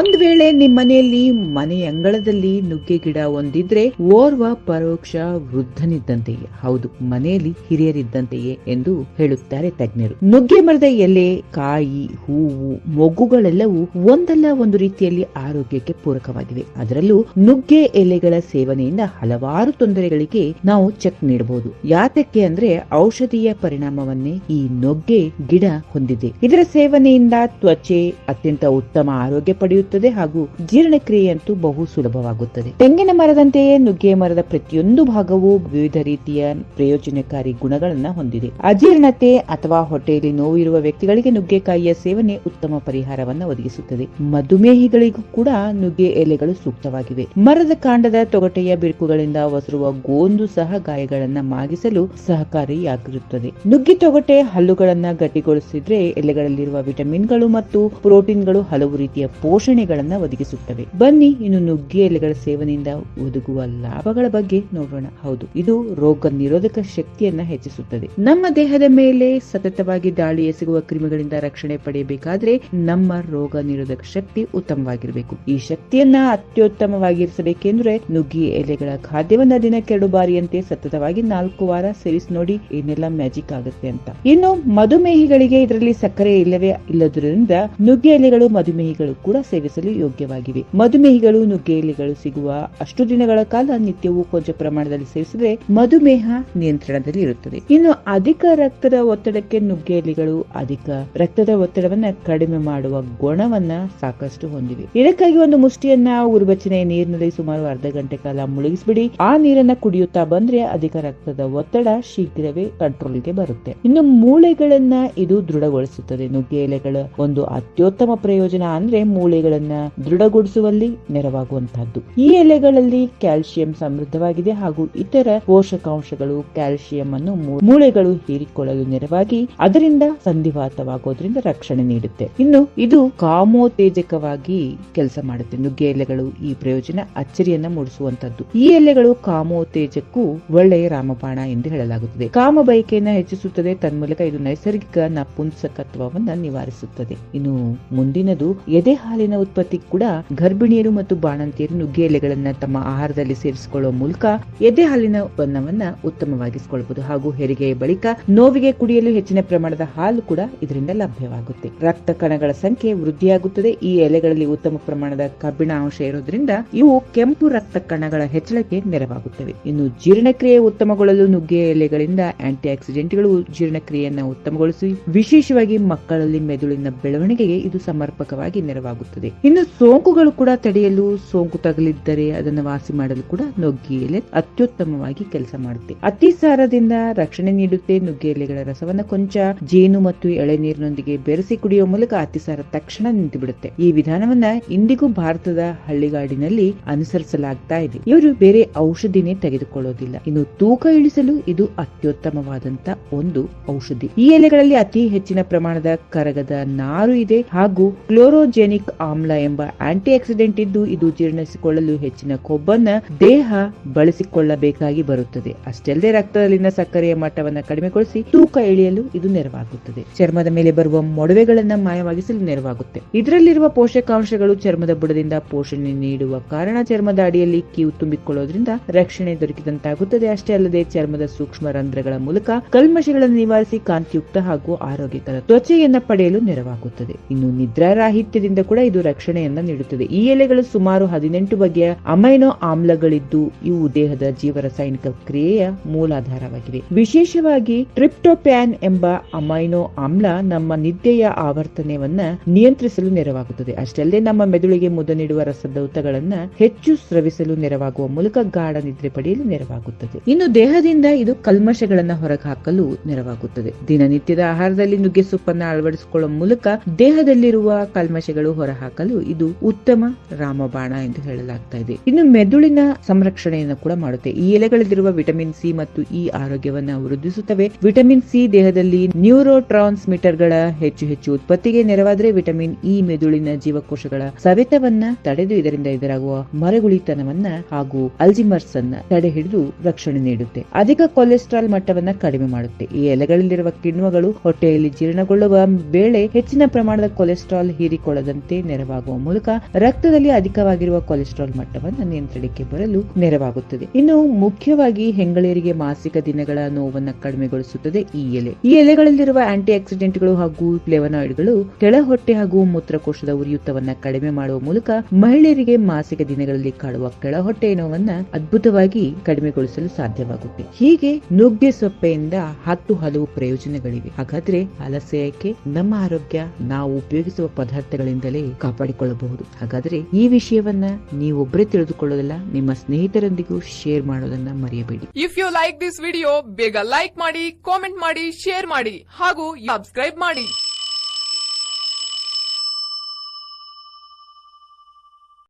ಒಂದ್ ವೇಳೆ ನಿಮ್ಮನೆಯಲ್ಲಿ ಮನೆ ಅಂಗಳದಲ್ಲಿ ನುಗ್ಗೆ ಗಿಡ ಒಂದಿದ್ರೆ ಓರ್ವ ಪರೋಕ್ಷ ವೃದ್ಧನಿದ್ದಂತೆಯೇ. ಹೌದು, ಮನೆಯಲ್ಲಿ ಹಿರಿಯರಿದ್ದಂತೆಯೇ ಎಂದು ಹೇಳುತ್ತಾರೆ ತಜ್ಞರು. ನುಗ್ಗೆ ಮರದ ಎಲೆ, ಕಾಯಿ, ಹೂವು, ಮೊಗ್ಗುಗಳೆಲ್ಲವೂ ಒಂದಲ್ಲ ಒಂದು ರೀತಿಯಲ್ಲಿ ಆರೋಗ್ಯಕ್ಕೆ ಪೂರಕವಾಗಿವೆ. ಅದರಲ್ಲೂ ನುಗ್ಗೆ ಎಲೆಗಳ ಸೇವನೆಯಿಂದ ಹಲವಾರು ತೊಂದರೆಗಳಿಗೆ ನಾವು ಚೆಕ್ ನೀಡಬಹುದು. ಯಾತಕ್ಕೆ ಅಂದ್ರೆ ಔಷಧೀಯ ಪರಿಣಾಮವನ್ನೇ ಈ ನುಗ್ಗೆ ಗಿಡ ಹೊಂದಿದೆ. ಇದರ ಸೇವನೆಯಿಂದ ತ್ವಚೆ ಅತ್ಯಂತ ಉತ್ತಮ ಆರೋಗ್ಯ ಪಡೆಯುತ್ತದೆ ಹಾಗೂ ಜೀರ್ಣಕ್ರಿಯೆಯಂತೂ ಬಹು ಸುಲಭವಾಗುತ್ತದೆ. ತೆಂಗಿನ ಮರದಂತೆಯೇ ನುಗ್ಗೆ ಮರದ ಪ್ರತಿಯೊಂದು ಭಾಗವು ವಿವಿಧ ರೀತಿಯ ಪ್ರಯೋಜನಕಾರಿ ಗುಣಗಳನ್ನ ಹೊಂದಿದೆ. ಅಜೀರ್ಣತೆ ಅಥವಾ ಹೊಟ್ಟೆಯಲ್ಲಿ ನೋವಿರುವ ವ್ಯಕ್ತಿಗಳಿಗೆ ನುಗ್ಗೆಕಾಯಿಯ ಸೇವನೆ ಉತ್ತಮ ಪರಿಹಾರವನ್ನು ಒದಗಿಸುತ್ತದೆ. ಮಧುಮೇಹಿಗಳಿಗೂ ಕೂಡ ನುಗ್ಗೆ ಎಲೆಗಳು ಸೂಕ್ತವಾಗಿವೆ. ಮರದ ಕಾಂಡದ ತೊಗಟೆಯ ಬಿರುಕುಗಳಿಂದ ಒಸರುವ ಗೋಂದು ಸಹ ಗಾಯಗಳನ್ನ ಮಾಗಿಸಲು ಸಹಕಾರಿಯಾಗಿರುತ್ತದೆ. ನುಗ್ಗೆ ತೊಗಟೆ ಹಲ್ಲುಗಳನ್ನ ಗಟ್ಟಿಗೊಳಿಸಿದ್ರೆ ಎಲೆಗಳಲ್ಲಿರುವ ವಿಟಮಿನ್ಗಳು ಮತ್ತು ಪ್ರೋಟೀನ್ಗಳು ಹಲವು ರೀತಿಯ ಪೋಷಣೆಗಳನ್ನ ಒದಗಿಸುತ್ತವೆ. ಬನ್ನಿ, ಇನ್ನು ನುಗ್ಗೆ ಎಲೆಗಳ ಸೇವನೆಯಿಂದ ಒದಗುವ ಲಾಭಗಳ ಬಗ್ಗೆ ನೋಡೋಣ. ಹೌದು, ಇದು ರೋಗ ನಿರೋಧಕ ಶಕ್ತಿಯನ್ನ ಹೆಚ್ಚಿಸುತ್ತದೆ. ನಮ್ಮ ದೇಹದ ಮೇಲೆ ಸತತವಾಗಿ ದಾಳಿ ಎಸಗುವ ಕ್ರಿಮಿಗಳಿಂದ ರಕ್ಷಣೆ ಪಡೆಯಬೇಕಾದ್ರೆ ನಮ್ಮ ರೋಗ ನಿರೋಧಕ ಶಕ್ತಿ ಉತ್ತಮವಾಗಿರಬೇಕು. ಈ ಶಕ್ತಿಯನ್ನ ಅತ್ಯುತ್ತಮವಾಗಿರಿಸಬೇಕೆಂದ್ರೆ ನುಗ್ಗಿ ಎಲೆಗಳ ಖಾದ್ಯವನ್ನ ದಿನಕ್ಕೆ ಎರಡು ಬಾರಿಯಂತೆ ಸತತವಾಗಿ ನಾಲ್ಕು ವಾರ ಸೇವಿಸಿ ನೋಡಿ ಏನೆಲ್ಲ ಮ್ಯಾಜಿಕ್ ಆಗುತ್ತೆ ಅಂತ. ಇನ್ನು ಮಧುಮೇಹಿಗಳಿಗೆ ಇದರಲ್ಲಿ ಸಕ್ಕರೆ ಇಲ್ಲವೇ ಇಲ್ಲದ್ರಿಂದ ನುಗ್ಗೆ ಎಲೆಗಳು, ಮಧುಮೇಹಿಗಳು ಕೂಡ ಸೇವಿಸಲು ಯೋಗ್ಯವಾಗಿವೆ. ಮಧುಮೇಹಿಗಳು ನುಗ್ಗೆ ಎಲೆಗಳು ಸಿಗುವ ಅಷ್ಟು ದಿನಗಳ ಕಾಲ ನಿತ್ಯವೂ ಕೊಂಚ ಪ್ರಮಾಣದಲ್ಲಿ ಸೇವಿಸಿದರೆ ಮಧುಮೇಹ ನಿಯಂತ್ರಣದಲ್ಲಿ ಇರುತ್ತದೆ. ಇನ್ನು ಅಧಿಕ ರಕ್ತದ ಒತ್ತಡಕ್ಕೆ ನುಗ್ಗೆ ಎಲೆಗಳು ಅಧಿಕ ರಕ್ತದ ಒತ್ತಡವನ್ನ ಕಡಿಮೆ ಮಾಡುವ ಗುಣವನ್ನ ಸಾಕಷ್ಟು ಹೊಂದಿವೆ. ಇದಕ್ಕಾಗಿ ಒಂದು ಮುಷ್ಟಿಯನ್ನ ಉರ್ಬಚನೆ ನೀರಿನಲ್ಲಿ ಸುಮಾರು ಅರ್ಧ ಗಂಟೆ ಕಾಲ ಮುಳುಗಿಸ್ಬಿಡಿ. ಆ ನೀರನ್ನ ಕುಡಿಯುತ್ತಾ ಬಂದ್ರೆ ಅಧಿಕ ರಕ್ತದ ಒತ್ತಡ ಶೀಘ್ರವೇ ಕಂಟ್ರೋಲ್ಗೆ ಬರುತ್ತೆ. ಇನ್ನು ಮೂಳೆಗಳನ್ನ ಇದು ದೃಢಗೊಳಿಸುತ್ತದೆ. ನುಗ್ಗೆ ಎಲೆಗಳ ಒಂದು ಅತ್ಯುತ್ತಮ ಪ್ರಯೋಜನ ಅಂದ್ರೆ ಮೂಳೆಗಳನ್ನ ದೃಢಗೊಳಿಸುವಲ್ಲಿ ನೆರವಾಗುವಂತಹದ್ದು. ಈ ಎಲೆಗಳಲ್ಲಿ ಕ್ಯಾಲ್ಸಿಯಂ ಸಮೃದ್ಧವಾಗಿದೆ ಹಾಗೂ ಇತರ ಪೋಷಕಾಂಶಗಳು ಕ್ಯಾಲ್ಸಿಯಂ ಅನ್ನು ಮೂಳೆಗಳು ಹೀರಿಕೊಳ್ಳಲು ನೆರವಾಗಿ ಅದರಿಂದ ಸಂಧಿವಾತವಾಗೋದ್ರಿಂದ ರಕ್ಷಣೆ ನೀಡುತ್ತೆ. ಇನ್ನು ಇದು ಕಾಮೋತ್ತೇಜಕವಾಗಿ ಕೆಲಸ ಮಾಡುತ್ತೆ. ನುಗ್ಗೆ ಎಲೆಗಳು ಈ ಪ್ರಯೋಜನ ಅಚ್ಚರಿಯನ್ನ ಮೂಡಿಸುವಂತದ್ದು ಈ ಎಲೆಗಳು ಕಾಮೋತ್ತೇಜಕ್ಕೂ ಒಳ್ಳೆಯ ರಾಮಬಾಣ ಎಂದು ಹೇಳಲಾಗುತ್ತದೆ. ಕಾಮ ಬಯಕೆಯನ್ನ ಹೆಚ್ಚಿಸುತ್ತದೆ. ತನ್ಮೂಲಕ ಇದು ನೈಸರ್ಗಿಕ ನಪುಂಸಕತ್ವವನ್ನ ನಿವಾರಿಸುತ್ತದೆ. ಇನ್ನು ಮುಂದಿನದು ಎದೆ ಹಾಲಿನ ಉತ್ಪತ್ತಿ ಕೂಡ ಗರ್ಭಿಣಿಯರು ಮತ್ತು ಬಾಣಂತಿಯರು ನುಗ್ಗೆಲೆಗಳನ್ನ ತಮ್ಮ ಆಹಾರದಲ್ಲಿ ಸೇರಿಸಿಕೊಳ್ಳುವ ಮೂಲಕ ಎದೆ ಹಾಲಿನ ಉತ್ಪನ್ನವನ್ನ ಉತ್ತಮವಾಗಿಸಿಕೊಳ್ಳಬಹುದು ಹಾಗೂ ಹೆರಿಗೆಯ ಬಳಿಕ ನೋವಿಗೆ ಕುಡಿಯಲು ಹೆಚ್ಚಿನ ಪ್ರಮಾಣದ ಹಾಲು ಕೂಡ ಇದರಿಂದ ಲಭ್ಯವಾಗುತ್ತೆ. ರಕ್ತ ಕಣಗಳ ಸಂಖ್ಯೆ ವೃದ್ಧಿಯಾಗುತ್ತದೆ. ಈ ಎಲೆಗಳಲ್ಲಿ ಉತ್ತಮ ಪ್ರಮಾಣದ ಕಬ್ಬಿಣ ಅಂಶ ಇರೋದ್ರಿಂದ ಇವು ಕೆಂಪು ರಕ್ತ ಕಣಗಳ ಹೆಚ್ಚಳಕ್ಕೆ ನೆರವಾಗುತ್ತವೆ. ಇನ್ನು ಜೀರ್ಣಕ್ರಿಯೆ ಉತ್ತಮಗೊಳ್ಳಲು ನುಗ್ಗೆ ಎಲೆಗಳಿಂದ ಆಂಟಿ ಆಕ್ಸಿಡೆಂಟ್ಗಳು ಜೀರ್ಣಕ್ರಿಯೆಯನ್ನ ಉತ್ತಮಗೊಳಿಸಿ, ವಿಶೇಷವಾಗಿ ಮಕ್ಕಳಲ್ಲಿ ಮೆದುಳಿನ ಬೆಳವಣಿಗೆಗೆ ಇದು ಸಮರ್ಪಕವಾಗಿ ನೆರವಾಗುತ್ತದೆ. ಇನ್ನು ಸೋಂಕುಗಳು ಕೂಡ ತಡೆಯಲು ಸೋಂಕು ತಗಲಿದ್ದರೆ ಅದನ್ನು ವಾಸಿ ಮಾಡಲು ಕೂಡ ನುಗ್ಗೆ ಎಲೆ ಅತ್ಯುತ್ತಮವಾಗಿ ಕೆಲಸ ಮಾಡುತ್ತೆ. ಅತಿಸಾರದಿಂದ ರಕ್ಷಣೆ ನೀಡುತ್ತೆ ನುಗ್ಗೆ ಎಲೆಗಳ ರಸವನ್ನ ಕೊಂಚ ಜೇನು ಮತ್ತು ಎಳೆ ನೀರಿನೊಂದಿಗೆ ಬೆರೆಸಿ ಕುಡಿಯುವ ಮೂಲಕ ಅತಿಸಾರ ತಕ್ಷಣ ನಿಂತು ಬಿಡುತ್ತೆ ಈ ವಿಧಾನವನ್ನ ಇಂದಿಗೂ ಭಾರತದ ಹಳ್ಳಿಗಾಡಿನಲ್ಲಿ ಅನುಸರಿಸಲಾಗ್ತಾ ಇದೆ. ಇವರು ಬೇರೆ ಔಷಧಿನೇ ತೆಗೆದುಕೊಳ್ಳೋದಿಲ್ಲ. ಇನ್ನು ತೂಕ ಇಳಿಸಲು ಇದು ಅತ್ಯುತ್ತಮವಾದಂತ ಒಂದು ಔಷಧಿ. ಈ ಎಲೆಗಳಲ್ಲಿ ಅತಿ ಹೆಚ್ಚಿನ ಪ್ರಮಾಣದ ಕರಗದ ನಾರು ಇದೆ ಹಾಗೂ ಕ್ಲೋರೋಜೆನಿಕ್ ಆಮ್ಲ ಎಂಬ ಆಂಟಿ ಆಕ್ಸಿಡೆಂಟ್ ಇದ್ದು ಇದು ಜೀರ್ಣಿಸಿಕೊಳ್ಳಲು ಹೆಚ್ಚಿನ ಕೊಬ್ಬನ್ನ ದೇಹ ಬಳಸಿಕೊಳ್ಳಬೇಕಾಗಿ ಬರುತ್ತದೆ. ಅಷ್ಟೆಲ್ಲದೆ ರಕ್ತದಲ್ಲಿನ ಸಕ್ಕರೆಯ ಮಟ್ಟವನ್ನ ಕಡಿಮೆಗೊಳಿಸಿ ತೂಕ ಇಳಿಯಲು ಇದು ನೆರವಾಗುತ್ತದೆ. ಚರ್ಮದ ಮೇಲೆ ಬರುವ ಮೊಡವೆಗಳನ್ನ ಮಾಯವಾಗಿಸಲು ನೆರವಾಗುತ್ತೆ. ಇದರಲ್ಲಿರುವ ಪೋಷಕಾಂಶಗಳು ಚರ್ಮದ ಬುಡದಿಂದ ಪೋಷಣೆ ನೀಡುವ ಕಾರಣ ಚರ್ಮದ ಅಡಿಯಲ್ಲಿ ಕೀವು ತುಂಬಿಕೊಳ್ಳೋದ್ರಿಂದ ರಕ್ಷಣೆ ದೊರಕಿದಂತಾಗುತ್ತದೆ. ಅಷ್ಟೇ ಅಲ್ಲದೆ ಚರ್ಮದ ಸೂಕ್ಷ್ಮ ರಂಧ್ರಗಳ ಮೂಲಕ ಕಲ್ಮಶಗಳನ್ನು ನಿವಾರಿಸಿ ಕಾಂತಿಯುಕ್ತ ಹಾಗೂ ಆರೋಗ್ಯಕರ ತ್ವಚೆಯನ್ನ ಪಡೆಯಲು ನೆರವಾಗುತ್ತದೆ. ಇನ್ನು ನಿದ್ರಾರಾಹಿತ್ಯದಿಂದ ಕೂಡ ಇದು ರಕ್ಷಣೆಯನ್ನ ನೀಡುತ್ತದೆ. ಈ ಎಲೆಗಳು ಸುಮಾರು ಹದಿನೆಂಟು ಬಗೆಯ ಅಮೈನೋ ಆಮ್ಲಗಳಿದ್ದು, ಇವು ದೇಹದ ಜೀವರಾಸಾಯನಿಕ ಕ್ರಿಯೆಯ ಮೂಲಾಧಾರವಾಗಿವೆ ವಿಶೇಷವಾಗಿ ಟ್ರಿಪ್ಟೋಪ್ಯಾನ್ ಎಂಬ ಅಮೈನೋ ಆಮ್ಲ ನಮ್ಮ ನಿದ್ದೆಯ ಆವರ್ತನವನ್ನ ನಿಯಂತ್ರಿಸಲು ನೆರವಾಗುತ್ತದೆ. ಅಷ್ಟಲ್ಲದೆ ನಮ್ಮ ಮೆದುಳಿಗೆ ಮುದ ನೀಡುವ ರಸದೌತಗಳನ್ನ ಹೆಚ್ಚು ಸ್ರವಿಸಲು ನೆರವಾಗುವ ಮೂಲಕ ಗಾಢ ನಿದ್ರೆ ಪಡೆಯಲು ನೆರವಾಗುತ್ತದೆ. ಇನ್ನು ದೇಹದಿಂದ ಇದು ಕಲ್ಮಶಗಳನ್ನ ಹೊರಹಾಕಲು ನೆರವಾಗುತ್ತದೆ. ದಿನನಿತ್ಯದ ಆಹಾರದಲ್ಲಿ ನುಗ್ಗೆ ಸೊಪ್ಪನ್ನ ಅಳವಡಿಸಿಕೊಳ್ಳುವ ಮೂಲಕ ದೇಹದಲ್ಲಿರುವ ಕಲ್ಮಶಗಳು ಹೊರಹಾಕಲು ಇದು ಉತ್ತಮ ರಾಮಬಾಣ ಎಂದು ಹೇಳಲಾಗ್ತಾ ಇದೆ. ಇನ್ನು ಮೆದುಳಿನ ಸಂರಕ್ಷಣೆಯನ್ನು ಕೂಡ ಮಾಡುತ್ತೆ. ಈ ಎಲೆಗಳಲ್ಲಿರುವ ವಿಟಮಿನ್ ಸಿ ಮತ್ತು ಇ ಆರೋಗ್ಯವನ್ನು ವೃದ್ಧಿಸುತ್ತವೆ. ವಿಟಮಿನ್ ಸಿ ದೇಹದಲ್ಲಿ ನ್ಯೂರೋ ಟ್ರಾನ್ಸ್ಮಿಟರ್ಗಳ ಹೆಚ್ಚು ಹೆಚ್ಚು ಉತ್ಪತ್ತಿಗೆ ನೆರವಾದರೆ ವಿಟಮಿನ್ ಇ ಮೆದುಳಿನ ಜೀವಕೋಶಗಳ ಸವೆತವನ್ನ ತಡೆದು ಇದರಿಂದ ಎದುರಾಗುವ ಮರಗುಳಿತನವನ್ನ ಹಾಗೂ ಅಲ್ಜಿಮರ್ಸ್ ಅನ್ನ ತಡೆ ಹಿಡಿದು ರಕ್ಷಣೆ ನೀಡುತ್ತೆ. ಅಧಿಕ ಕೊಲೆಸ್ಟ್ರಾಲ್ ಮಟ್ಟವನ್ನ ಕಡಿಮೆ ಮಾಡುತ್ತೆ. ಈ ಎಲೆಗಳಲ್ಲಿರುವ ಕಿಣ್ವಗಳು ಹೊಟ್ಟೆಯಲ್ಲಿ ಜೀರ್ಣಗೊಳ್ಳುವ ವೇಳೆ ಹೆಚ್ಚಿನ ಪ್ರಮಾಣದ ಕೊಲೆಸ್ಟ್ರಾಲ್ ಹೀರಿಕೊಳ್ಳದಂತೆ ನೆರವಾಗುತ್ತದೆ ನೆರವಾಗುವ ಮೂಲಕ ರಕ್ತದಲ್ಲಿ ಅಧಿಕವಾಗಿರುವ ಕೊಲೆಸ್ಟ್ರಾಲ್ ಮಟ್ಟವನ್ನು ನಿಯಂತ್ರಣಕ್ಕೆ ಬರಲು ನೆರವಾಗುತ್ತದೆ. ಇನ್ನು ಮುಖ್ಯವಾಗಿ ಹೆಂಗಳೇರಿಗೆ ಮಾಸಿಕ ದಿನಗಳ ನೋವನ್ನು ಕಡಿಮೆಗೊಳಿಸುತ್ತದೆ ಈ ಎಲೆ. ಈ ಎಲೆಗಳಲ್ಲಿರುವ ಆಂಟಿ ಆಕ್ಸಿಡೆಂಟ್ಗಳು ಹಾಗೂ ಫ್ಲೇವನಾಯ್ಡ್ಗಳು ಕೆಳ ಹೊಟ್ಟೆ ಹಾಗೂ ಮೂತ್ರಕೋಶದ ಉರಿಯೂತವನ್ನ ಕಡಿಮೆ ಮಾಡುವ ಮೂಲಕ ಮಹಿಳೆಯರಿಗೆ ಮಾಸಿಕ ದಿನಗಳಲ್ಲಿ ಕಾಡುವ ಕೆಳ ಹೊಟ್ಟೆ ನೋವನ್ನ ಅದ್ಭುತವಾಗಿ ಕಡಿಮೆಗೊಳಿಸಲು ಸಾಧ್ಯವಾಗುತ್ತೆ. ಹೀಗೆ ನುಗ್ಗೆ ಸೊಪ್ಪೆಯಿಂದ ಹತ್ತು ಹಲವು ಪ್ರಯೋಜನಗಳಿವೆ. ಹಾಗಾದ್ರೆ ಅಲಸೆಯಕ್ಕೆ ನಮ್ಮ ಆರೋಗ್ಯ, ನಾವು ಉಪಯೋಗಿಸುವ ಪದಾರ್ಥಗಳಿಂದಲೇ ಕಾಪಾಡಿಕೊಳ್ಳಬಹುದು. ಹಾಗಾದ್ರೆ ಈ ವಿಷಯವನ್ನ ನೀವೊಬ್ಬರೇ ತಿಳಿದುಕೊಳ್ಳೋದಿಲ್ಲ, ನಿಮ್ಮ ಸ್ನೇಹಿತರೊಂದಿಗೂ ಶೇರ್ ಮಾಡೋದನ್ನ ಮರೆಯಬೇಡಿ. If you like this video ಬೇಗ ಲೈಕ್ ಮಾಡಿ ಕಾಮೆಂಟ್ ಮಾಡಿ ಶೇರ್ ಮಾಡಿ, ಹಾಗೂ ಸಬ್ಸ್ಕ್ರೈಬ್ ಮಾಡಿ.